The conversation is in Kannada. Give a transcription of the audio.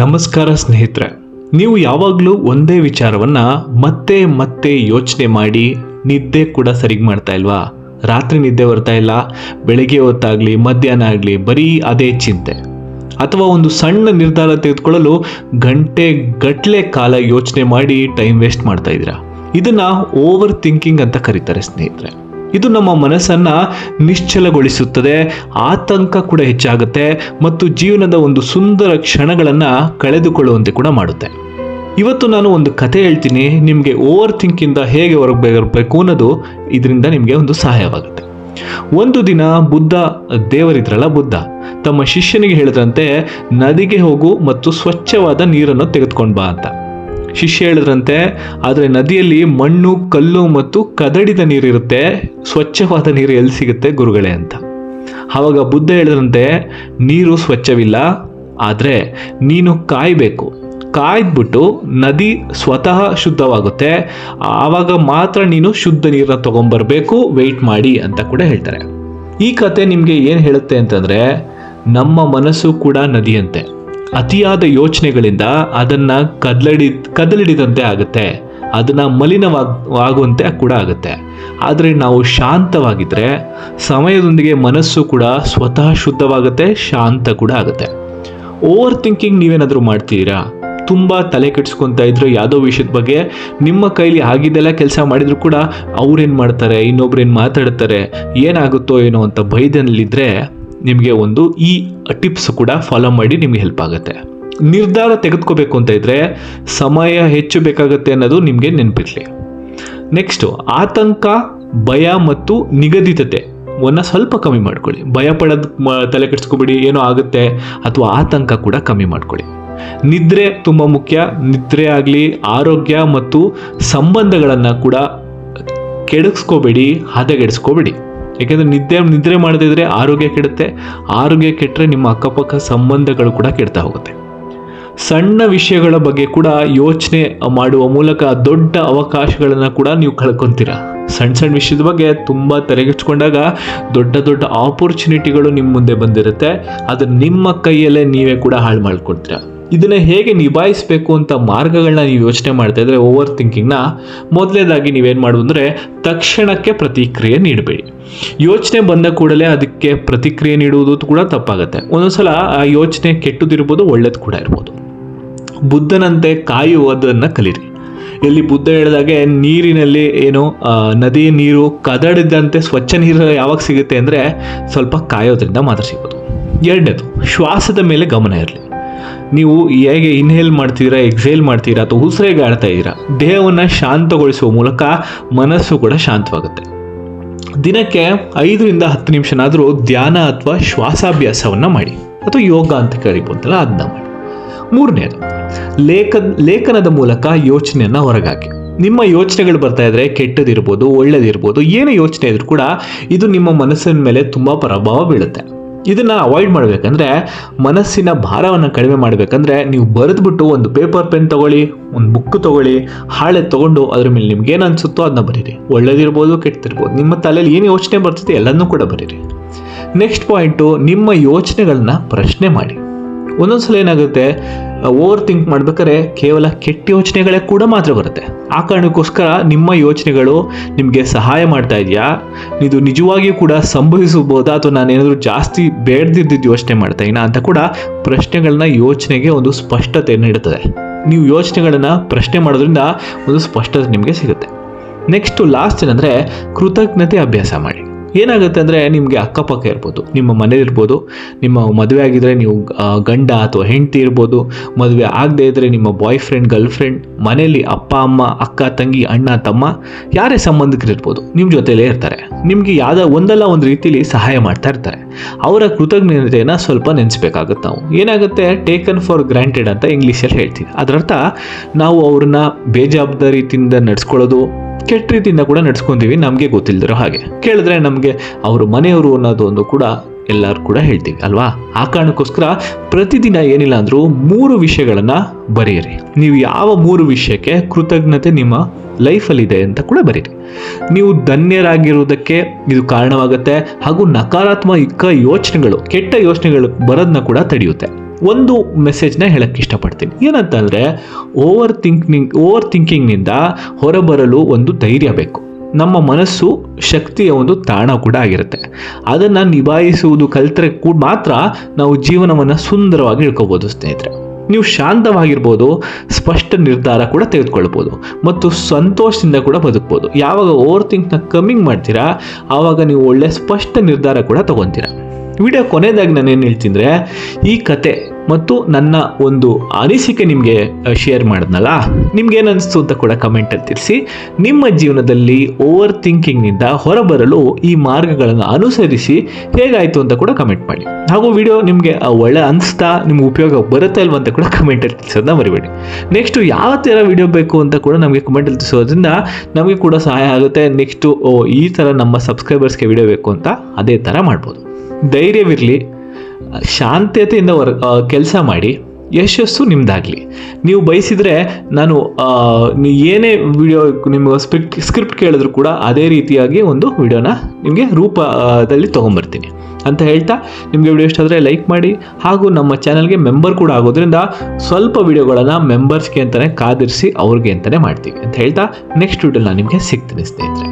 ನಮಸ್ಕಾರ ಸ್ನೇಹಿತರೆ, ನೀವು ಯಾವಾಗಲೂ ಒಂದೇ ವಿಚಾರವನ್ನ ಮತ್ತೆ ಮತ್ತೆ ಯೋಚನೆ ಮಾಡಿ ನಿದ್ದೆ ಕೂಡ ಸರಿಗೆ ಮಾಡ್ತಾ ಇಲ್ವಾ? ರಾತ್ರಿ ನಿದ್ದೆ ಬರ್ತಾ ಇಲ್ಲ, ಬೆಳಿಗ್ಗೆ ಹೊತ್ತಾಗಲಿ, ಮಧ್ಯಾಹ್ನ ಆಗಲಿ, ಬರೀ ಅದೇ ಚಿಂತೆ. ಅಥವಾ ಒಂದು ಸಣ್ಣ ನಿರ್ಧಾರ ತೆಗೆದುಕೊಳ್ಳಲು ಗಂಟೆ ಗಟ್ಟಲೆ ಕಾಲ ಯೋಚನೆ ಮಾಡಿ ಟೈಮ್ ವೇಸ್ಟ್ ಮಾಡ್ತಾ ಇದ್ದೀರಾ? ಇದನ್ನ ಓವರ್ ಥಿಂಕಿಂಗ್ ಅಂತ ಕರೀತಾರೆ ಸ್ನೇಹಿತರೆ. ಇದು ನಮ್ಮ ಮನಸ್ಸನ್ನ ನಿಶ್ಚಲಗೊಳಿಸುತ್ತದೆ, ಆತಂಕ ಕೂಡ ಹೆಚ್ಚಾಗುತ್ತೆ ಮತ್ತು ಜೀವನದ ಒಂದು ಸುಂದರ ಕ್ಷಣಗಳನ್ನ ಕಳೆದುಕೊಳ್ಳುವಂತೆ ಕೂಡ ಮಾಡುತ್ತೆ. ಇವತ್ತು ನಾನು ಒಂದು ಕತೆ ಹೇಳ್ತೀನಿ, ನಿಮಗೆ ಓವರ್ ಥಿಂಕಿಂದ ಹೇಗೆ ಹೊರಗೆ ಬರಬೇಕು ಅನ್ನೋದು ಇದರಿಂದ ನಿಮಗೆ ಒಂದು ಸಹಾಯವಾಗುತ್ತೆ. ಒಂದು ದಿನ ಬುದ್ಧ, ದೇವರಿದ್ರಲ್ಲ ಬುದ್ಧ, ತಮ್ಮ ಶಿಷ್ಯನಿಗೆ ಹೇಳಿದ್ರಂತೆ, ನದಿಗೆ ಹೋಗು ಮತ್ತು ಸ್ವಚ್ಛವಾದ ನೀರನ್ನು ತೆಗೆದುಕೊಂಡು ಬಾ ಅಂತ. ಶಿಷ್ಯ ಹೇಳಿದ್ರಂತೆ, ಆದರೆ ನದಿಯಲ್ಲಿ ಮಣ್ಣು, ಕಲ್ಲು ಮತ್ತು ಕದಡಿದ ನೀರಿರುತ್ತೆ ಸ್ವಚ್ಛವಾದ ನೀರು ಎಲ್ಲಿ ಸಿಗುತ್ತೆ ಗುರುಗಳೇ? ಅಂತ. ಆವಾಗ ಬುದ್ಧ ಹೇಳಿದ್ರಂತೆ, ನೀರು ಸ್ವಚ್ಛವಿಲ್ಲ, ಆದರೆ ನೀನು ಕಾಯಬೇಕು. ಕಾಯ್ದ್ಬಿಟ್ಟು ನದಿ ಸ್ವತಃ ಶುದ್ಧವಾಗುತ್ತೆ. ಆವಾಗ ಮಾತ್ರ ನೀನು ಶುದ್ಧ ನೀರನ್ನ ತಗೊಂಬರ್ಬೇಕು. ವೆಯ್ಟ್ ಮಾಡಿ ಅಂತ ಕೂಡ ಹೇಳ್ತಾರೆ. ಈ ಕತೆ ನಿಮಗೆ ಏನು ಹೇಳುತ್ತೆ ಅಂತಂದರೆ, ನಮ್ಮ ಮನಸ್ಸು ಕೂಡ ನದಿಯಂತೆ. ಅತಿಯಾದ ಯೋಚನೆಗಳಿಂದ ಅದನ್ನ ಕದಲಡಿ, ಕದಲಿಡಿದಂತೆ ಆಗುತ್ತೆ. ಅದನ್ನ ಮಲಿನವಾಗುವಂತೆ ಕೂಡ ಆಗುತ್ತೆ. ಆದರೆ ನಾವು ಶಾಂತವಾಗಿದ್ರೆ ಸಮಯದೊಂದಿಗೆ ಮನಸ್ಸು ಕೂಡ ಸ್ವತಃ ಶುದ್ಧವಾಗುತ್ತೆ, ಶಾಂತ ಕೂಡ ಆಗುತ್ತೆ. ಓವರ್ ಥಿಂಕಿಂಗ್ ನೀವೇನಾದರೂ ಮಾಡ್ತೀರಾ? ತುಂಬ ತಲೆ ಕೆಡಿಸ್ಕೊತಾ ಇದ್ರೆ ಯಾವುದೋ ವಿಷಯದ ಬಗ್ಗೆ ನಿಮ್ಮ ಕೈಲಿ ಆಗಿದ್ದೆಲ್ಲ ಕೆಲಸ ಮಾಡಿದ್ರು ಕೂಡ ಅವ್ರೇನು ಮಾಡ್ತಾರೆ ಏನು ಮಾತಾಡ್ತಾರೆ, ಏನಾಗುತ್ತೋ ಏನೋ ಅಂತ ಭಯದಲ್ಲಿದ್ದರೆ ನಿಮಗೆ ಒಂದು ಈ ಟಿಪ್ಸ್ ಕೂಡ ಫಾಲೋ ಮಾಡಿ ನಿಮಗೆ ಹೆಲ್ಪ್ ಆಗುತ್ತೆ. ನಿರ್ಧಾರ ತೆಗೆದುಕೋಬೇಕು ಅಂತ ಇದ್ರೆ ಸಮಯ ಹೆಚ್ಚು ಬೇಕಾಗುತ್ತೆ ಅನ್ನೋದು ನಿಮಗೆ ನೆನಪಿರಲಿ. ನೆಕ್ಸ್ಟು ಆತಂಕ, ಭಯ ಮತ್ತು ನಿಗದಿತತೆ ವನ್ನ ಸ್ವಲ್ಪ ಕಮ್ಮಿ ಮಾಡ್ಕೊಳ್ಳಿ. ಭಯ ಪಡೋದು ತಲೆ ಕೆಡಿಸ್ಕೊಬೇಡಿ, ಏನೋ ಆಗುತ್ತೆ ಅಥವಾ ಆತಂಕ ಕೂಡ ಕಮ್ಮಿ ಮಾಡ್ಕೊಳ್ಳಿ. ನಿದ್ರೆ ತುಂಬ ಮುಖ್ಯ. ನಿದ್ರೆ ಆಗಲಿ, ಆರೋಗ್ಯ ಮತ್ತು ಸಂಬಂಧಗಳನ್ನು ಕೂಡ ಕೆಡಿಸ್ಕೋಬೇಡಿ, ಹದಗೆಡಿಸ್ಕೋಬೇಡಿ. ಯಾಕೆಂದ್ರೆ ನಿದ್ದೆ, ನಿದ್ರೆ ಮಾಡದಿದ್ರೆ ಆರೋಗ್ಯ ಕೆಡುತ್ತೆ. ಆರೋಗ್ಯ ಕೆಟ್ಟರೆ ನಿಮ್ಮ ಅಕ್ಕಪಕ್ಕ ಸಂಬಂಧಗಳು ಕೂಡ ಕೆಡ್ತಾ ಹೋಗುತ್ತೆ. ಸಣ್ಣ ವಿಷಯಗಳ ಬಗ್ಗೆ ಕೂಡ ಯೋಚನೆ ಮಾಡುವ ಮೂಲಕ ದೊಡ್ಡ ಅವಕಾಶಗಳನ್ನು ಕೂಡ ನೀವು ಕಳ್ಕೊಂತೀರ. ಸಣ್ಣ ಸಣ್ಣ ವಿಷಯದ ಬಗ್ಗೆ ತುಂಬ ತಲೆಗೆಚ್ಕೊಂಡಾಗ ದೊಡ್ಡ ದೊಡ್ಡ ಆಪರ್ಚುನಿಟಿಗಳು ನಿಮ್ಮ ಮುಂದೆ ಬಂದಿರುತ್ತೆ. ಅದನ್ನು ನಿಮ್ಮ ಕೈಯಲ್ಲೇ ನೀವೇ ಕೂಡ ಹಾಳು ಮಾಡ್ಕೊಳ್ತೀರ ಇದನ್ನ ಹೇಗೆ ನಿಭಾಯಿಸಬೇಕು ಅಂತ ಮಾರ್ಗಗಳನ್ನ ನೀವು ಯೋಚನೆ ಮಾಡ್ತಾ ಇದ್ರೆ ಓವರ್ ಥಿಂಕಿಂಗ್ನ ಮೊದಲನೇದಾಗಿ ನೀವೇನು ಮಾಡೋದು ಅಂದರೆ ತಕ್ಷಣಕ್ಕೆ ಪ್ರತಿಕ್ರಿಯೆ ನೀಡಬೇಡಿ. ಯೋಚನೆ ಬಂದ ಕೂಡಲೇ ಅದಕ್ಕೆ ಪ್ರತಿಕ್ರಿಯೆ ನೀಡುವುದು ಕೂಡ ತಪ್ಪಾಗುತ್ತೆ. ಒಂದೊಂದ್ಸಲ ಆ ಯೋಚನೆ ಕೆಟ್ಟದಿರ್ಬೋದು ಒಳ್ಳೇದು ಕೂಡ ಇರ್ಬೋದು. ಬುದ್ಧನಂತೆ ಕಾಯುವುದನ್ನು ಕಲೀರಿ. ಇಲ್ಲಿ ಬುದ್ಧ ಹೇಳಿದಾಗೆ ನೀರಿನಲ್ಲಿ ಏನು ನದಿ ನೀರು ಕದಡಿದಂತೆ ಸ್ವಚ್ಛ ನೀರು ಯಾವಾಗ ಸಿಗುತ್ತೆ ಅಂದರೆ ಸ್ವಲ್ಪ ಕಾಯೋದ್ರಿಂದ ಮಾತ್ರ ಸಿಗೋದು ಎರಡನೇದು, ಶ್ವಾಸದ ಮೇಲೆ ಗಮನ ಇರಲಿ. ನೀವು ಹೇಗೆ ಇನ್ಹೇಲ್ ಮಾಡ್ತೀರಾ ಎಕ್ಸೇಲ್ ಮಾಡ್ತೀರಾ ಅಥವಾ ಉಸಿರೇಗೆ ಆಡ್ತಾ ಇದ್ದೀರಾ, ದೇಹವನ್ನು ಶಾಂತಗೊಳಿಸುವ ಮೂಲಕ ಮನಸ್ಸು ಕೂಡ ಶಾಂತವಾಗುತ್ತೆ. ದಿನಕ್ಕೆ ಐದರಿಂದ ಹತ್ತು ನಿಮಿಷನಾದರೂ ಧ್ಯಾನ ಅಥವಾ ಶ್ವಾಸಾಭ್ಯಾಸವನ್ನು ಮಾಡಿ ಅಥವಾ ಯೋಗ ಅಂತ ಕರಿಬೋದಲ್ಲ ಅದನ್ನ ಮಾಡಿ. ಮೂರನೇದು ಲೇಖ ಲೇಖನದ ಮೂಲಕ ಯೋಚನೆಯನ್ನು ಹೊರಗಾಕಿ. ನಿಮ್ಮ ಯೋಚನೆಗಳು ಬರ್ತಾ ಇದ್ರೆ ಕೆಟ್ಟದಿರ್ಬೋದು, ಒಳ್ಳೇದಿರ್ಬೋದು, ಏನೇ ಯೋಚನೆ ಇದ್ರೂ ಕೂಡ ಇದು ನಿಮ್ಮ ಮನಸ್ಸಿನ ಮೇಲೆ ತುಂಬ ಪ್ರಭಾವ ಬೀಳುತ್ತೆ. ಇದನ್ನ ಅವಾಯ್ಡ್ ಮಾಡಬೇಕಂದ್ರೆ ಮನಸ್ಸಿನ ಭಾರವನ್ನು ಕಡಿಮೆ ಮಾಡಬೇಕಂದ್ರೆ ನೀವು ಬರೆದ್ಬಿಟ್ಟು ಒಂದು ಪೇಪರ್ ಪೆನ್ ತಗೊಳ್ಳಿ, ಒಂದು ಬುಕ್ ತಗೊಳ್ಳಿ, ಹಾಳೆ ತಗೊಂಡು ಅದ್ರ ಮೇಲೆ ನಿಮ್ಗೆ ಏನು ಅನ್ಸುತ್ತೋ ಅದನ್ನ ಬರೀರಿ. ಒಳ್ಳೇದಿರ್ಬೋದು, ಕೆಟ್ಟದಿರ್ಬೋದು. ನಿಮ್ಮ ತಲೆಯಲ್ಲಿ ಏನು ಯೋಚನೆ ಬರ್ತದೆ ಎಲ್ಲನೂ ಕೂಡ ಬರೀರಿ. ನೆಕ್ಸ್ಟ್ ಪಾಯಿಂಟು ನಿಮ್ಮ ಯೋಚನೆಗಳನ್ನ ಪ್ರಶ್ನೆ ಮಾಡಿ. ಒಂದೊಂದ್ಸಲ ಏನಾಗುತ್ತೆ? ಓವರ್ ಥಿಂಕ್ ಮಾಡ್ಬೇಕಾದ್ರೆ ಕೇವಲ ಕೆಟ್ಟ ಯೋಚನೆಗಳೇ ಕೂಡ ಮಾತ್ರ ಬರುತ್ತೆ. ಆ ಕಾರಣಕ್ಕೋಸ್ಕರ ನಿಮ್ಮ ಯೋಚನೆಗಳು ನಿಮಗೆ ಸಹಾಯ ಮಾಡ್ತಾ ಇದೆಯಾ? ಇದು ನಿಜವಾಗಿಯೂ ಕೂಡ ಸಂಭವಿಸಬಹುದಾ? ಅಥವಾ ನಾನೇನಾದರೂ ಜಾಸ್ತಿ ಬೇಡದಿದ್ದಿದ್ದು ಯೋಚನೆ ಮಾಡ್ತಾ ಇನ್ನ ಅಂತ ಕೂಡ ಪ್ರಶ್ನೆಗಳನ್ನ ಯೋಚನೆಗೆ ಒಂದು ಸ್ಪಷ್ಟತೆ ನೀಡುತ್ತದೆ. ನೀವು ಯೋಚನೆಗಳನ್ನು ಪ್ರಶ್ನೆ ಮಾಡೋದ್ರಿಂದ ಒಂದು ಸ್ಪಷ್ಟತೆ ನಿಮಗೆ ಸಿಗುತ್ತೆ. ನೆಕ್ಸ್ಟು ಲಾಸ್ಟ್ ಏನಂದರೆ ಕೃತಜ್ಞತೆ ಅಭ್ಯಾಸ ಮಾಡಿ. ಏನಾಗುತ್ತೆ ಅಂದರೆ ನಿಮಗೆ ಅಕ್ಕಪಕ್ಕ ಇರ್ಬೋದು, ನಿಮ್ಮ ಮನೇಲಿ ಇರ್ಬೋದು, ನಿಮ್ಮ ಮದುವೆ ಆಗಿದ್ರೆ ನೀವು ಗಂಡ ಅಥವಾ ಹೆಂಡತಿ ಇರ್ಬೋದು, ಮದುವೆ ಆಗದೆ ಇದ್ದರೆ ನಿಮ್ಮ ಬಾಯ್ ಫ್ರೆಂಡ್ ಗರ್ಲ್ ಫ್ರೆಂಡ್ ಮನೆಯಲ್ಲಿ ಅಪ್ಪ, ಅಮ್ಮ, ಅಕ್ಕ, ತಂಗಿ, ಅಣ್ಣ, ತಮ್ಮ, ಯಾರೇ ಸಂಬಂಧಿಕರಿರ್ಬೋದು ನಿಮ್ಮ ಜೊತೆಲೇ ಇರ್ತಾರೆ. ನಿಮಗೆ ಯಾವುದೋ ಒಂದಲ್ಲ ಒಂದು ರೀತಿಲಿ ಸಹಾಯ ಮಾಡ್ತಾ ಇರ್ತಾರೆ. ಅವರ ಕೃತಜ್ಞತೆಯನ್ನು ಸ್ವಲ್ಪ ನೆನೆಸ್ಬೇಕಾಗುತ್ತೆ ನಾವು. ಏನಾಗುತ್ತೆ? ಟೇಕನ್ ಫಾರ್ ಗ್ರಾಂಟೆಡ್ ಅಂತ ಇಂಗ್ಲೀಷಲ್ಲಿ ಹೇಳ್ತೀವಿ. ಅದರರ್ಥ, ನಾವು ಅವ್ರನ್ನ ಬೇಜವಾಬ್ದಾರಿಯಿಂದ ನಡ್ಸ್ಕೊಳ್ಳೋದು ಕೆಟ್ಟ ರೀತಿಯಿಂದ ಕೂಡ ನಡ್ಸ್ಕೊಂತೀವಿ, ನಮಗೆ ಗೊತ್ತಿಲ್ಲದಿರೋ ಹಾಗೆ. ಕೇಳಿದ್ರೆ ನಮಗೆ ಅವರು ಮನೆಯವರು ಅನ್ನೋದು ಒಂದು ಕೂಡ ಎಲ್ಲರೂ ಕೂಡ ಹೇಳ್ತೀವಿ, ಅಲ್ವಾ? ಆ ಕಾರಣಕ್ಕೋಸ್ಕರ ಪ್ರತಿದಿನ ಏನಿಲ್ಲ ಅಂದರೂ ಮೂರು ವಿಷಯಗಳನ್ನು ಬರೆಯಿರಿ. ನೀವು ಯಾವ ಮೂರು ವಿಷಯಕ್ಕೆ ಕೃತಜ್ಞತೆ ನಿಮ್ಮ ಲೈಫಲ್ಲಿದೆ ಅಂತ ಕೂಡ ಬರೀರಿ. ನೀವು ಧನ್ಯರಾಗಿರುವುದಕ್ಕೆ ಇದು ಕಾರಣವಾಗುತ್ತೆ, ಹಾಗೂ ನಕಾರಾತ್ಮಕ ಯೋಚನೆಗಳು, ಕೆಟ್ಟ ಯೋಚನೆಗಳು ಬರೋದನ್ನ ಕೂಡ ತಡೆಯುತ್ತೆ. ಒಂದು ಮೆಸೇಜ್ನ ಹೇಳಕ್ಕೆ ಇಷ್ಟಪಡ್ತೀನಿ. ಏನಂತಂದರೆ ಓವರ್ ಥಿಂಕಿಂಗ್ ಓವರ್ ಥಿಂಕಿಂಗ್ನಿಂದ ಹೊರಬರಲು ಒಂದು ಧೈರ್ಯ ಬೇಕು. ನಮ್ಮ ಮನಸ್ಸು ಶಕ್ತಿಯ ಒಂದು ತಾಣ ಕೂಡ ಆಗಿರುತ್ತೆ. ಅದನ್ನು ನಿಭಾಯಿಸುವುದು ಕಲಿತರೆ ಕೂಡ ಮಾತ್ರ ನಾವು ಜೀವನವನ್ನು ಸುಂದರವಾಗಿ ಇಳ್ಕೋಬೋದು ಸ್ನೇಹಿತರೆ. ನೀವು ಶಾಂತವಾಗಿರ್ಬೋದು, ಸ್ಪಷ್ಟ ನಿರ್ಧಾರ ಕೂಡ ತೆಗೆದುಕೊಳ್ಬೋದು, ಮತ್ತು ಸಂತೋಷದಿಂದ ಕೂಡ ಬದುಕ್ಬೋದು. ಯಾವಾಗ ಓವರ್ ಥಿಂಕ್ನ ಕಮ್ಮಿಂಗ್ ಮಾಡ್ತೀರಾ, ಆವಾಗ ನೀವು ಒಳ್ಳೆ ಸ್ಪಷ್ಟ ನಿರ್ಧಾರ ಕೂಡ ತಗೊತೀರಾ. ವಿಡಿಯೋ ಕೊನೆಯದಾಗಿ ನಾನು ಏನು ಹೇಳ್ತೀನಿ ಈ ಕತೆ ಮತ್ತು ನನ್ನ ಒಂದು ಅನಿಸಿಕೆ ನಿಮಗೆ ಶೇರ್ ಮಾಡಿದ್ನಲ್ಲ, ನಿಮ್ಗೆ ಏನು ಅನಿಸ್ತು ಅಂತ ಕೂಡ ಕಮೆಂಟಲ್ಲಿ ತಿಳಿಸಿ. ನಿಮ್ಮ ಜೀವನದಲ್ಲಿ ಓವರ್ ಥಿಂಕಿಂಗ್ನಿಂದ ಹೊರಬರಲು ಈ ಮಾರ್ಗಗಳನ್ನು ಅನುಸರಿಸಿ ಹೇಗಾಯಿತು ಅಂತ ಕೂಡ ಕಮೆಂಟ್ ಮಾಡಿ. ಹಾಗೂ ವಿಡಿಯೋ ನಿಮಗೆ ಒಳ್ಳೆ ಅನಿಸ್ತಾ, ನಿಮ್ಗೆ ಉಪಯೋಗ ಬರುತ್ತಾ ಇಲ್ವ ಅಂತ ಕೂಡ ಕಮೆಂಟಲ್ಲಿ ತಿಳಿಸೋದನ್ನ ಮರಿಬೇಡಿ. ನೆಕ್ಸ್ಟು ಯಾವ ಥರ ವಿಡಿಯೋ ಬೇಕು ಅಂತ ಕೂಡ ನಮಗೆ ಕಮೆಂಟಲ್ಲಿ ತಿಳಿಸೋದ್ರಿಂದ ನಮಗೆ ಕೂಡ ಸಹಾಯ ಆಗುತ್ತೆ. ನೆಕ್ಸ್ಟು ಈ ಥರ ನಮ್ಮ ಸಬ್ಸ್ಕ್ರೈಬರ್ಸ್ಗೆ ವಿಡಿಯೋ ಬೇಕು ಅಂತ ಅದೇ ಥರ ಮಾಡ್ಬೋದು. ಧೈರ್ಯವಿರಲಿ, ಶಾಂತತೆಯಿಂದ ಹೊರ ಕೆಲಸ ಮಾಡಿ, ಯಶಸ್ಸು ನಿಮ್ಮದಾಗಲಿ ನೀವು ಬಯಸಿದರೆ ನಾನು ಏನೇ ವಿಡಿಯೋ ನಿಮ್ಮ ಸ್ಕ್ರಿಪ್ಟ್ ಸ್ಕ್ರಿಪ್ಟ್ ಕೇಳಿದ್ರು ಕೂಡ ಅದೇ ರೀತಿಯಾಗಿ ಒಂದು ವಿಡಿಯೋನ ನಿಮಗೆ ರೂಪದಲ್ಲಿ ತೊಗೊಂಬರ್ತೀನಿ. ಅಂತ ಹೇಳ್ತಾ, ನಿಮಗೆ ವಿಡಿಯೋ ಇಷ್ಟ ಆದರೆ ಲೈಕ್ ಮಾಡಿ, ಹಾಗೂ ನಮ್ಮ ಚಾನಲ್ಗೆ ಮೆಂಬರ್ ಕೂಡ ಆಗೋದ್ರಿಂದ ಸ್ವಲ್ಪ ವಿಡಿಯೋಗಳನ್ನು ಮೆಂಬರ್ಸ್ಗೆ ಅಂತಲೇ ಕಾದಿರಿಸಿ ಅವ್ರಿಗೆ ಅಂತಲೇ ಮಾಡ್ತೀವಿ. ಅಂತ ಹೇಳ್ತಾ, ನೆಕ್ಸ್ಟ್ ವಿಡಿಯೋ ನಾನು ನಿಮಗೆ ಸಿಗ್ತೀನಿ ಸ್ನೇಹಿತರೆ.